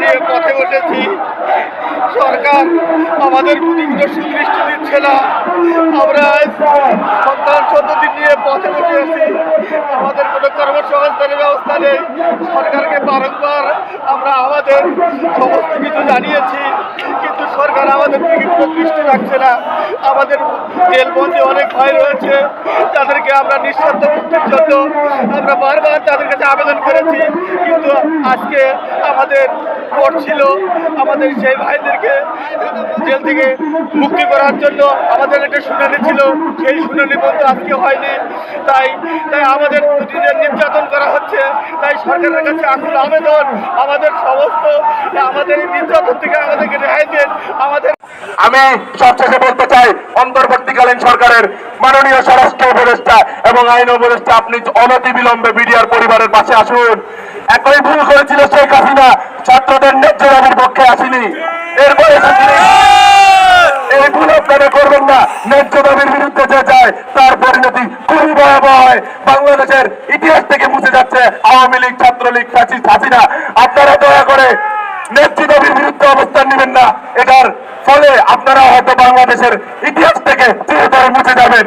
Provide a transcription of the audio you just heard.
নিয়ে পথে বসেছি সরকার আমাদের প্রতি কোনো সুদৃষ্টি দিচ্ছে না। আমরা সন্তান সন্ততি নিয়ে পথে বসে আছি আমাদের কোনো কর্মসংস্থানের ব্যবস্থা নেই। সরকারকে বারংবার আমরা আমাদের সমস্ত কিছু জানিয়েছি। কিন্তু সরকার আমাদের দিকে কোনো দৃষ্টি রাখছে না। আমাদের জেলবন্দি অনেক ভাই রয়েছে, তাদেরকে আমরা নিঃশব্দ মুক্তির জন্য আমরা বারবার তাদের কাছে আবেদন করেছি। কিন্তু আজকে আমাদের কোর্ট ছিল আমাদের সেই ভাইদেরকে জেল থেকে মুক্তি করার জন্য আমাদের একটা শুনানি ছিল। সেই শুনানি বলতে আজকে হয়নি। তাই তাই আমাদের প্রতিদিন নির্যাতন করা হচ্ছে। তাই সরকারের কাছে আকুল আবেদন। আমাদের সমস্ত, আমাদের নির্যাতন থেকে আমাদেরকে রেহাই দেন। আমাদের আমি সবশেষে বলতে চাই, অন্তর্বর্তীকালীন সরকারের মাননীয় স্বরাষ্ট্র উপদেষ্টা এবং আইন উপদেষ্টা, আপনি অনতি বিলম্বে বিডিআর পরিবারের পাশে আসুন। একই ভুল করেছিল শেখ হাসিনা, ছাত্রদের ন্যায্য দাবির পক্ষে আসেনি। এরপরে এই ভুল আপনারা করবেন না, ন্যায্য দাবির বিরুদ্ধে যে যায়, তার পরিণতি খুবই ভয়াবহ। হয় বাংলাদেশের ইতিহাস থেকে মুছে যাচ্ছে আওয়ামী লীগ, ছাত্রলীগ, ফ্যাসিস্ট, হাসিনা। আপনারা দয়া করে ন্যায্য দাবির বিরুদ্ধে অবস্থান নেবেন না। এটার ফলে আপনারা হয়তো বাংলাদেশের ইতিহাস থেকে চিরতরে মুছে যাবেন।